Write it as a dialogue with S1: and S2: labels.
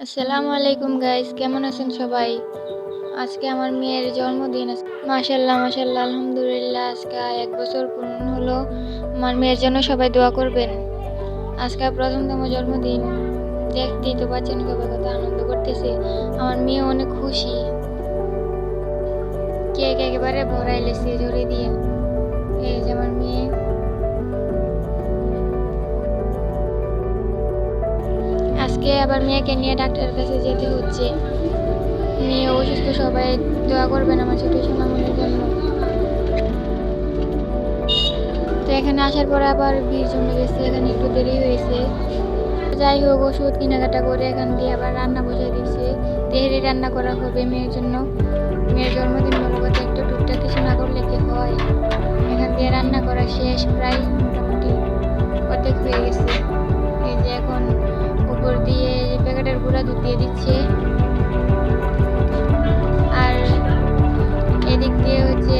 S1: আসসালামু আলাইকুম গাইস কেমন আছেন সবাই? আজকে আমার মেয়ের জন্মদিন মাশাল্লাহ মাশাল্লাহ আলহামদুলিল্লাহ, আজকে এক বছর পূর্ণ হলো। আমার মেয়ের জন্য সবাই দোয়া করবেন। আজকে প্রথমতম জন্মদিন। দেখতেই তো পাচ্ছেন কবে কত আনন্দ করতেছে। আমার মেয়ে অনেক খুশি। কেক একেবারে ভরাই লেছে জড়ে দিয়ে। আজকে আবার মেয়েকে নিয়ে ডাক্তারের কাছে যেতে হচ্ছে। মেয়ে অসুস্থ, সবাই দোয়া করবেন আমার ছোট সোনামণির জন্য। তো এখানে আসার পরে আবার ভিড় জমে গেছে, এখানে একটু দেরি হয়েছে। যাই হোক, ওষুধ কেনাকাটা করে এখান দিয়ে আবার রান্না বসে দিচ্ছে। তেহারি রান্না করা হবে মেয়ের জন্য। মেয়ের জন্মদিন কথা একটু টুকটাক কিছু না করলে কি হয়? এখান দিয়ে রান্না করা শেষ, প্রায় মোটামুটি অর্ধেক হয়ে গেছে। এই যে এখন গুঁড়া দুধ দিয়ে দিচ্ছে। আর এদিক দিয়ে হচ্ছে